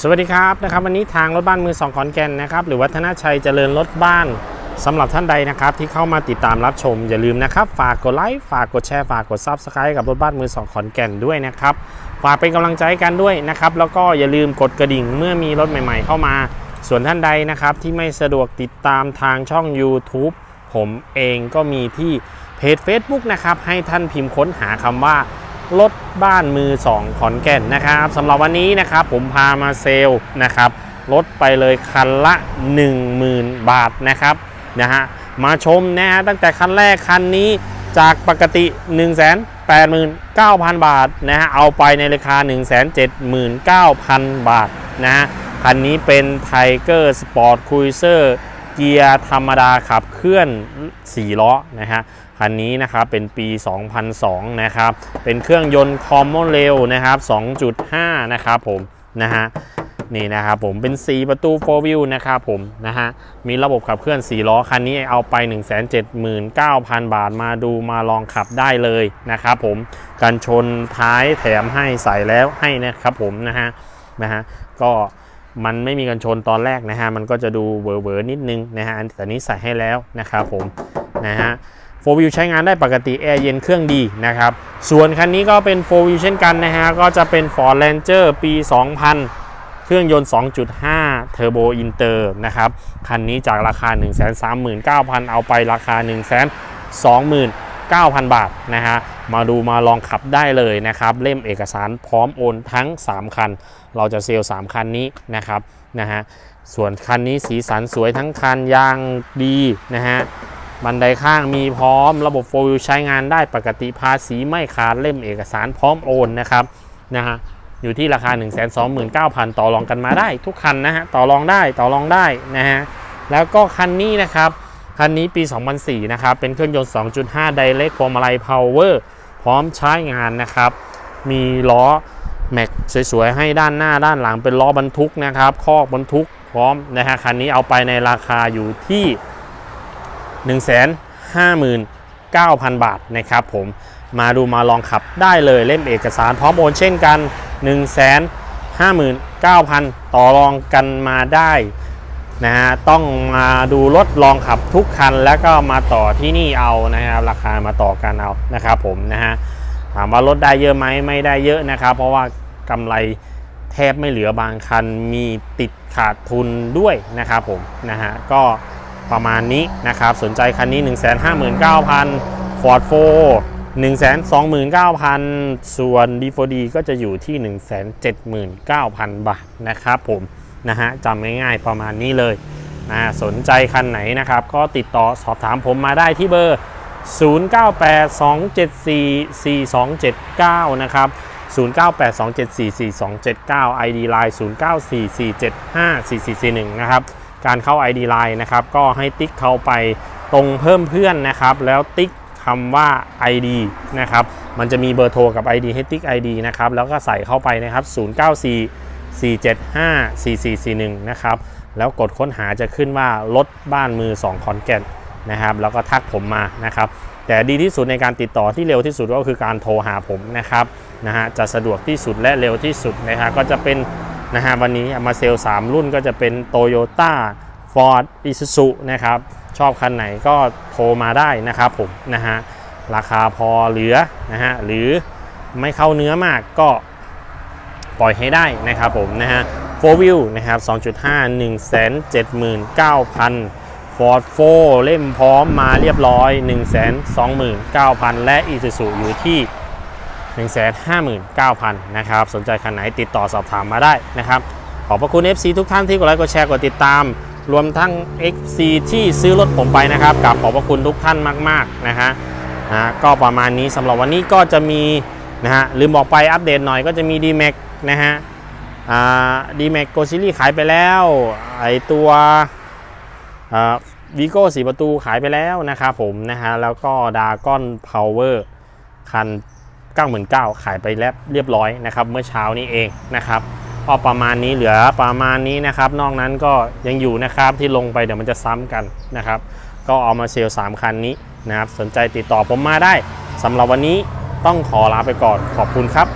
สวัสดีครับนะครับวันนี้ทางรถบ้านมือสองขอนแก่นนะครับหรือวัฒนชัยเจริญรถบ้านสำหรับท่านใดนะครับที่เข้ามาติดตามรับชม อย่าลืมนะครับ ฝากกดไลค์ฝากกดแชร์ฝากกดซับสไครต์กับรถบ้านมือสองขอนแก่นด้วยนะครับฝากเป็นกำลังใจกันด้วยนะครับแล้วก็อย่าลืมกดกระดิ่งเมื่อมีรถใหม่ๆ เข้ามา ส่วนท่านใดนะครับที่ไม่สะดวกติดตามทางช่อง YouTube ผมเองก็มีที่เพจ Facebook นะครับให้ท่านพิมพ์ค้นหาคำว่า รถบ้านมือ 2 ขอนแก่นนะครับสำหรับวันนี้นะครับผมพามาเซลล์นะครับลดไปเลยคันละ 10,000 บาทนะครับนะฮะมาชมนะฮะตั้งแต่คันแรกคันนี้จากปกติ 189,000 บาทนะฮะเอาไปในราคา 179,000 บาทนะฮะคันนี้เป็น Tiger Sport Cruiser เกียร์ธรรมดาขับเคลื่อน 4 ล้อนะฮะ คันนี้นะครับเป็นปี 2002 นะครับ เป็นเครื่องยนต์คอมมอนเรลนะครับ 2.5 นะครับผมนะฮะนี่นะครับผมเป็น 4 ประตู 4 wheel นะครับผมนะฮะมีระบบขับเคลื่อน 4 ล้อ คันนี้เอาไป 179,000 บาทมาดูมาลองขับได้เลยนะครับผมกันชนท้ายแถมให้ใส่แล้วให้นะครับผมนะฮะนะฮะก็มันไม่มีกันชนตอนแรกนะฮะมันก็จะดูเวอร์ๆนิดนึงนะฮะแต่นี้ใส่ให้แล้วนะครับผมนะฮะ โฟวิวใช้งานได้ปกติแอร์เย็นเครื่องดีนะครับ ส่วนคันนี้ก็เป็นโฟวิวเช่นกันนะฮะ ก็จะเป็น Ford Ranger ปี 2000 เครื่องยนต์ 2.5 เทอร์โบอินเตอร์นะครับ คันนี้จากราคา 139,000 เอาไปราคา 129,000 บาทนะฮะ มาดูมาลองขับได้เลยนะครับ เล่มเอกสารพร้อมโอนทั้ง 3 คัน เราจะเซลล์ 3 คันนี้นะครับนะฮะ ส่วนคันนี้สีสันสวยทั้งคันยางดีนะฮะ บันไดข้างมีพร้อมระบบโฟลวิวใช้งานได้ปกติภาษีไม่ขาดเล่มเอกสารพร้อมโอนนะครับนะฮะอยู่ที่ราคา 1 2 9 0 0 0 ต่อรองกันมาได้ทุกคันนะฮะต่อรองได้ต่อรองได้นะฮะแล้วก็คันนี้นะครับ คันนี้ปี 2004 นะครับ เป็นเครื่องยนต์ 2.5 Direct พวงมาลัย Power พร้อมใช้งานนะครับ มีล้อแม็กสวยๆ ให้ด้านหน้าด้านหลังเป็นล้อบรรทุกนะครับ คอกบรรทุกพร้อมนะฮะคันนี้เอาไปในราคาอยู่ที่ 159,000 บาทนะครับผมมาดูมาลองขับได้เลยเล่มเอกสารพร้อมโอนเช่นกัน 159,000 ต่อรองกันมาได้นะฮะต้องมาดูรถลองขับทุกคันแล้วก็มาต่อที่นี่เอานะครับราคามาต่อกันเอานะครับผมนะฮะถามว่าลดได้เยอะไหมไม่ได้เยอะนะครับ เพราะว่ากำไรแทบไม่เหลือบางคันมีติดขาดทุนด้วยนะครับผมนะฮะก็ ประมาณนี้นะครับ สนใจคันนี้ 159,000 Ford 4 129,000 ส่วน D4D ก็จะอยู่ที่ 179,000 บาทนะครับผมนะฮะจำง่ายๆประมาณนี้เลยนะสนใจคันไหนนะครับ ก็ติดต่อสอบถามผมมาได้ที่เบอร์ 0982744279 นะครับ 0982744279 ID Line 0944754441 นะครับ การเข้า ID Line นะครับก็ให้ติ๊กเข้าไปตรงเพิ่มเพื่อนนะครับ แล้วติ๊กคำว่า ID นะครับมันจะมีเบอร์โทรกับ ID ให้ติ๊ก ID นะครับแล้วก็ใส่เข้าไปนะครับ 094 475 4441 นะครับ แล้วกดค้นหาจะขึ้นว่ารถบ้านมือ 2 ขอนแก่นนะครับ แล้วก็ทักผมมานะครับ แต่ดีที่สุดในการติดต่อที่เร็วที่สุดก็คือการโทรหาผมนะครับนะฮะจะสะดวกที่สุดและเร็วที่สุดนะฮะก็จะเป็น นะฮะวันนี้เอามาเซลล์3รุ่นก็จะเป็น Toyota Ford Isuzu นะครับชอบคันไหนก็โทรมาได้นะครับผมนะฮะราคาพอเหลือนะฮะหรือไม่เข้าเนื้อมากก็ปล่อยให้ได้นะครับผมนะฮะ4 Wheel นะครับ 2.5 179,000 Ford 4เล่มพร้อมมาเรียบร้อย 129,000 และ Isuzu อยู่ที่ 159,000นะครับสนใจคันไหนติดต่อสอบถามมาได้นะครับ ขอบพระคุณ FC ทุกท่านที่กดไลค์กดแชร์กดติดตาม รวมทั้ง XC ที่ซื้อรถผมไปนะครับกับขอบพระคุณทุกท่านมากๆนะฮะนะก็ประมาณนี้สำหรับวันนี้ก็จะมีนะฮะลืมบอกไปอัปเดตหน่อยก็จะมี D-Max นะฮะอ่า D-Max Go Series ขายไปแล้วไอตัววีโก้สีประตูขายไปแล้วนะครับผมนะฮะแล้วก็ดาก้อนพาวเวอร์คัน 99,000ขายไปแล้วเรียบร้อยนะครับ เมื่อเช้านี้เองนะครับก็ประมาณนี้เหลือประมาณนี้นะครับ นอกนั้นก็ยังอยู่นะครับที่ลงไปเดี๋ยวมันจะซ้ำกันนะครับ ก็เอามาเซลล์3คันนี้นะครับ สนใจติดต่อผมมาได้สำหรับวันนี้ต้องขอลาไปก่อนขอบคุณครับ